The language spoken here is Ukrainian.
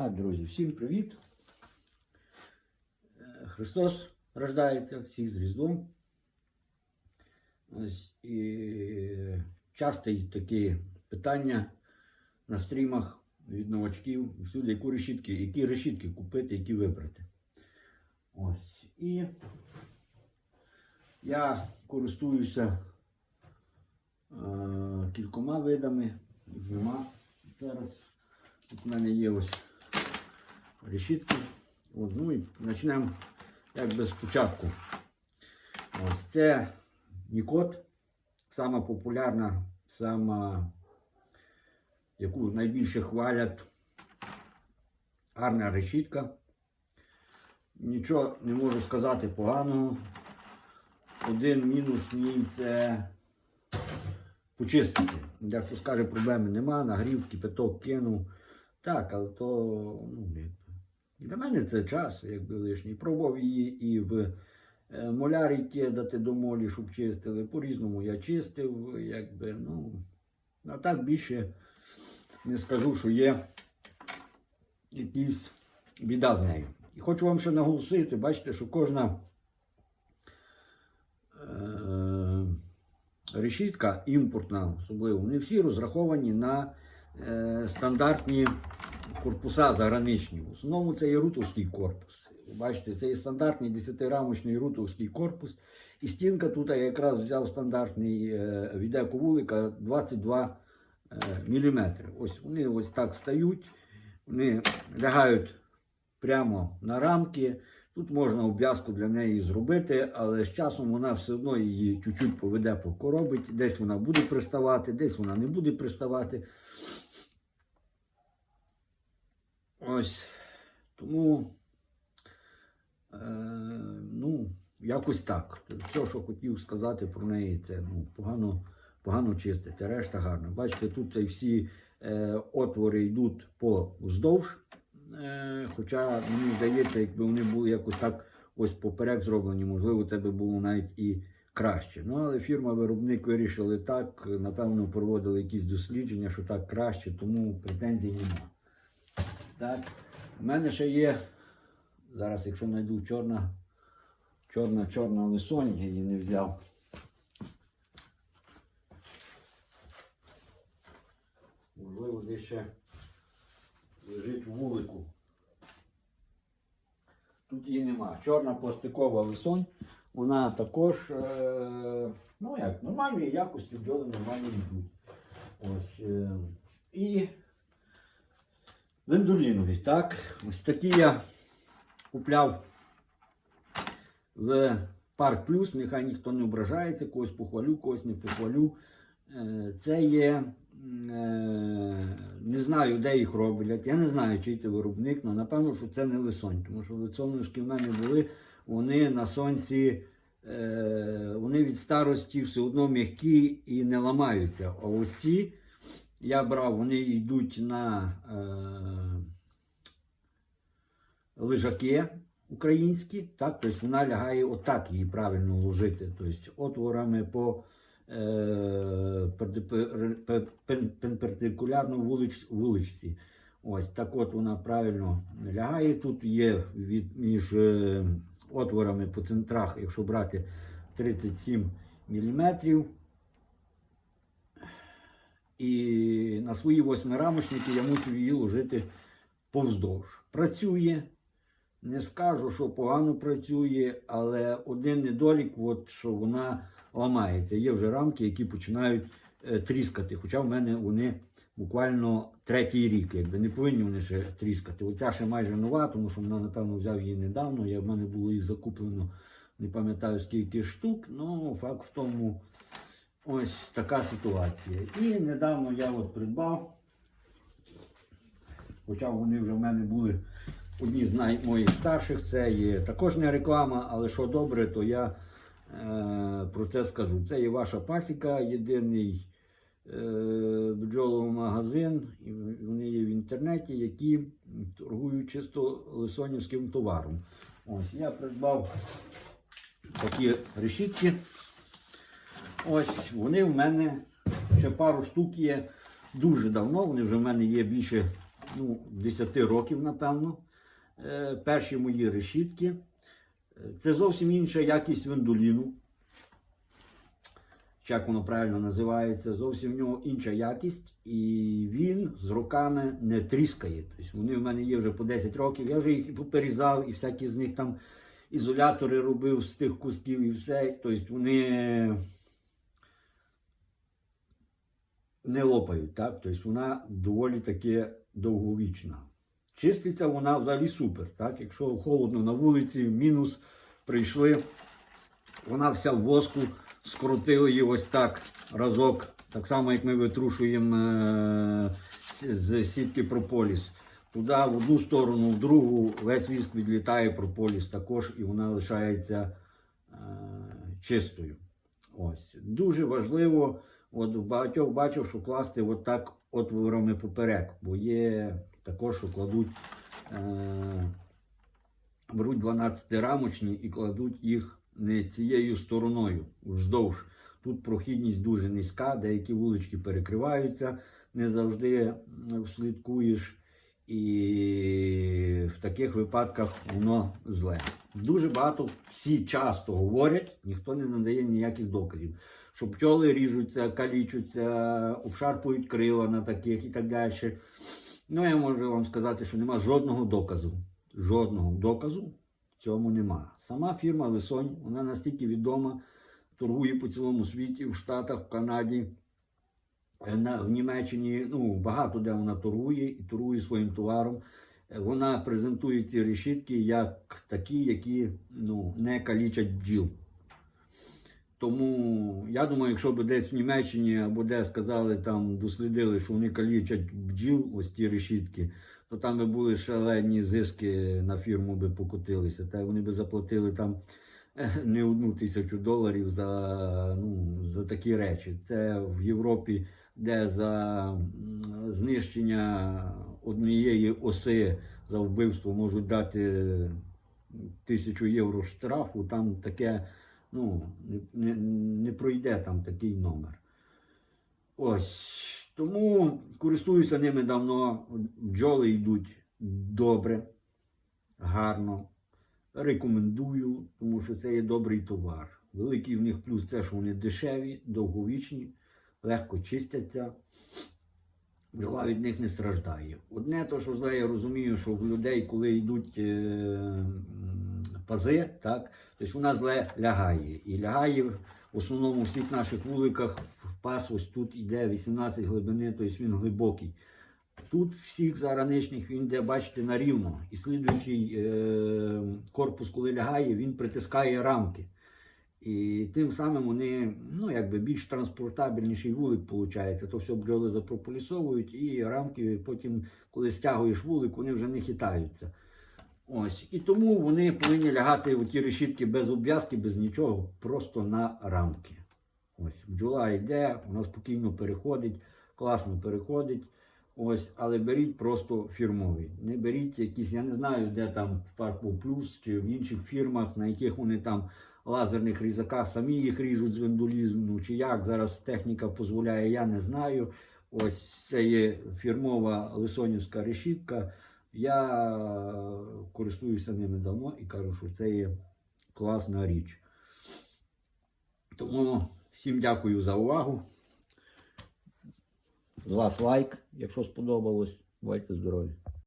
Так, друзі, всім привіт. Е, Христос рождається, всіх з Різдвом. І часто й такі питання на стрімах від новачків, всюди, яку решітки, які решітки купити, які вибрати. Ось. І я користуюся е, кількома видами, нема зараз. В мене є ось решітки. От, ну і почнемо якби спочатку. Ось це Нікот. Сама популярна, сама, яку найбільше хвалять. Гарна решітка. Нічого не можу сказати поганого. Один мінус в ній це почистити. Дехто скаже, проблеми нема, нагрів, кипяток кинув. Так, але то ну, для мене це час, якби лишній. Пробував її і в е, молярі кидати до молі, щоб чистили. По-різному я чистив, якби, ну, а так більше не скажу, що є якісь біда з нею. І хочу вам ще наголосити, бачите, що кожна е, решітка імпортна, особливо, вони всі розраховані на е, стандартні корпуса заграничні. В основному це є рутовський корпус. Бачите, це є стандартний 10-рамочний рутовський корпус. І стінка тут я якраз взяв стандартний від ековулика 22 е, мм. Ось вони ось так стають, вони лягають прямо на рамки. Тут можна обв'язку для неї зробити, але з часом вона все одно її чуть-чуть поведе по коробить. Десь вона буде приставати, десь вона не буде приставати. Ось. Тому, е, ну, якось так. Все, що хотів сказати про неї, це ну, погано, погано чистити. Решта гарна. Бачите, тут це всі е, отвори йдуть по вздовж. Е, хоча мені здається, якби вони були якось так ось поперек зроблені, можливо, це би було навіть і краще. Ну, але фірма-виробник вирішили так, напевно, проводили якісь дослідження, що так краще, тому претензій немає. Так, у мене ще є. Зараз, якщо знайду чорна, чорна, чорна лисонь, я її не взяв. Можливо, десь ще лежить в вулику. Тут її нема. Чорна пластикова лисонь. Вона також, е, ну як, нормальної якості бджоли нормально йдуть. Ось. Е, і Вендолінові, так. Ось такі я купляв в Парк Плюс. Нехай ніхто не ображається, когось похвалю, когось не похвалю. Е, Це є, е, не знаю, де їх роблять. Я не знаю, чий це виробник, але напевно, що це не лисонь. Тому що лицонишки в мене були, вони на сонці. е, Вони від старості все одно м'які і не ламаються. А ось ці я брав, вони йдуть на е, лежаки українські, так, тобто вона лягає отак її правильно ложити, тобто отворами по е, перпендикулярно вулич, вуличці. Ось так от вона правильно лягає. Тут є від, між е, отворами по центрах, якщо брати 37 мм. І на свої восьмирамочники я мусив її ложити повздовж. Працює. Не скажу, що погано працює, але один недолік, от, що вона ламається. Є вже рамки, які починають е, тріскати. Хоча в мене вони буквально третій рік, якби не повинні вони ще тріскати. Оця ще майже нова, тому що вона, напевно, взяв її недавно. Я, в мене було їх закуплено, не пам'ятаю скільки штук. Ну, факт в тому, ось така ситуація. І недавно я от придбав. Хоча вони вже в мене були одні з най- моїх старших, це є також не реклама, але що добре, то я е, про це скажу. Це є ваша пасіка, єдиний е, бджоловий магазин, і вони є в інтернеті, які торгують чисто лисонівським товаром. Ось я придбав такі решітки. Ось вони в мене ще пару штук є дуже давно. Вони вже в мене є більше ну, 10 років, напевно. Е, Перші мої решітки. Це зовсім інша якість вендоліну. Як воно правильно називається, зовсім в нього інша якість, і він з роками не тріскає. Тобто вони в мене є вже по 10 років. Я вже їх і поперізав, і всякі з них там ізолятори робив з тих кусків і все. Тобто вони не лопають, так? Тобто вона доволі таки довговічна. Чиститься вона взагалі супер. Так? Якщо холодно на вулиці, мінус прийшли, вона вся в воску, скрутили її ось так разок. Так само, як ми витрушуємо е, з сітки прополіс. Туди в одну сторону, в другу весь віск відлітає прополіс також, і вона лишається е, чистою. Ось. Дуже важливо, от в багатьох бачив, що класти отак отворами поперек, бо є також, що кладуть, е, беруть 12 рамочні і кладуть їх не цією стороною вздовж. Тут прохідність дуже низька, деякі вулички перекриваються, не завжди вслідкуєш. І в таких випадках воно зле. Дуже багато всі часто говорять, ніхто не надає ніяких доказів. Що пчоли ріжуться, калічуться, обшарпують крила на таких і так далі. Ну, я можу вам сказати, що нема жодного доказу. Жодного доказу в цьому нема. Сама фірма Лисонь, вона настільки відома, торгує по цілому світі, в Штатах, в Канаді, е, в Німеччині, ну, багато де вона торгує і торгує своїм товаром. Е, Вона презентує ці решітки як такі, які ну, не калічать бджіл. Тому я думаю, якщо б десь в Німеччині або де сказали, там дослідили, що вони калічать бджіл, ось ті решітки, то там би були шалені зиски на фірму би покотилися. Та вони би заплатили там е, не одну тисячу доларів за, ну, за такі речі. Це в Європі, де за знищення однієї оси за вбивство можуть дати тисячу євро штрафу, там таке ну, не, не, пройде там такий номер. Ось. Тому користуюся ними давно. Бджоли йдуть добре, гарно. Рекомендую, тому що це є добрий товар. Великий в них плюс це, що вони дешеві, довговічні, легко чистяться. Бджола від них не страждає. Одне то, що я розумію, що в людей, коли йдуть е, пази, так, тобто вона зле лягає. І лягає в основному в всіх наших вуликах пас ось тут йде 18 глибини, тобто він глибокий. Тут всіх зараничних він йде, бачите, на рівно. І слідуючий е, корпус, коли лягає, він притискає рамки. І тим самим вони ну, якби більш транспортабельніший вулик виходить. То все бджоли запрополісовують, і рамки потім, коли стягуєш вулик, вони вже не хитаються. Ось. І тому вони повинні лягати у ті решітки без обв'язки, без нічого, просто на рамки. Ось. Бджола йде, вона спокійно переходить, класно переходить. Ось, але беріть просто фірмовий. Не беріть якісь, я не знаю, де там в Парку Плюс чи в інших фірмах, на яких вони там лазерних різаках самі їх ріжуть з вендулізму, чи як зараз техніка дозволяє, я не знаю. Ось це є фірмова лисонівська решітка. Я е, користуюся ними давно і кажу, що це є класна річ. Тому всім дякую за увагу. З вас лайк, якщо сподобалось. Бувайте здорові!